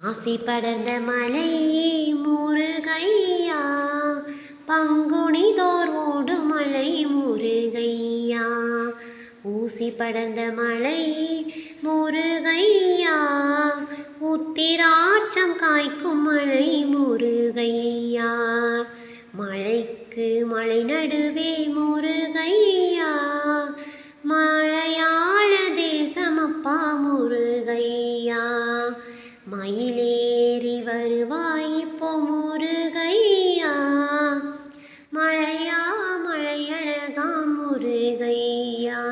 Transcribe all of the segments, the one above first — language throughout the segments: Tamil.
ஆசி படர்ந்த மலை முருகையா பங்குனி தோர் ஓடும் மலை முருகையா. ஊசி படர்ந்த மலை முருகையா உத்திராட்சம் காய்க்கும் மலை முருகையா. மலைக்கு மலை நடுவே முருகையா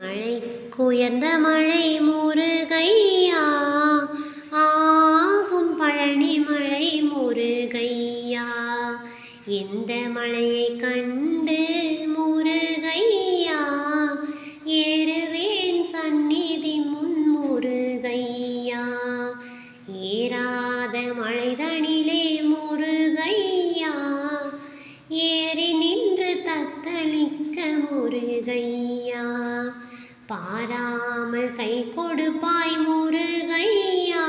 மழைக்குயர்ந்த மழை முருகையா ஆகும் பழனி மழை முருகையா எந்த மழையை கண்டு முருகையா? ஏறுவேன் சந்நிதி முன் முருகையா? ஏறாத மழைதனிலே முருகையா? ஏறி நின்று தத்தளிக்க முருகையா. பாராமல் கை கொடுப்பாய் முருகையா.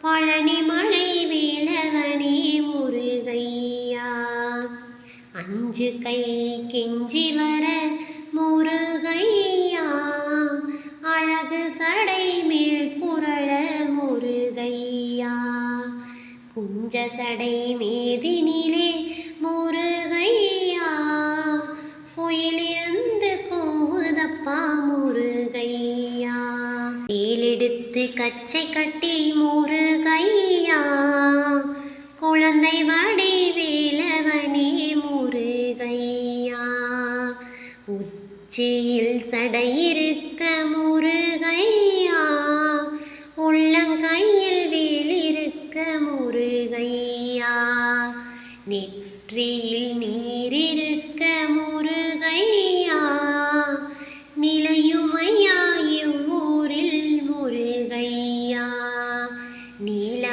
பழனி மலை வேலவனே முருகையா. அஞ்சு கை கெஞ்சி வர முருகையா. அழகு சடை மேல் புரள முருகையா. குஞ்ச சடை மேதினிலே முருகை கச்சை கட்டி மூறு கையா குழந்தை வடி வேலவனே மூறு கையா உச்சியில் சடையிருக்க மூறு கையா உள்ளங்கையில் வேலிருக்க மூறு கையா நெற்றியில் நீ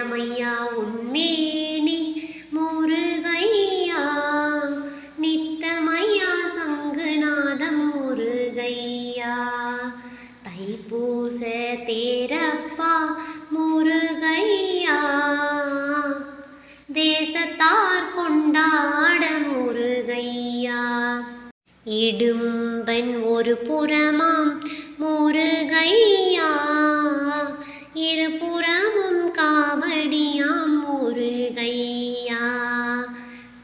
நீலமையா உன்மேனி முருகையா நித்தமையா சங்குநாதம் முருகையா. தைப்பூச தேரப்பா முருகையா தேசத்தார் கொண்டாட முருகையா. இடும்பன் ஒரு புறமா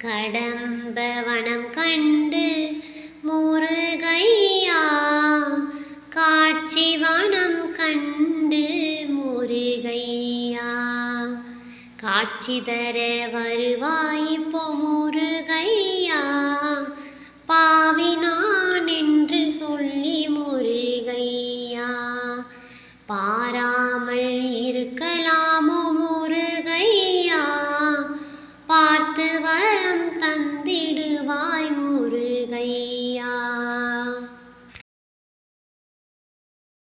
கடம்ப வனம் கண்டு முருகையா காட்சி வனம் கண்டு முருகையா. காட்சி தர வருவாய் இப்போ முருகையா பாவி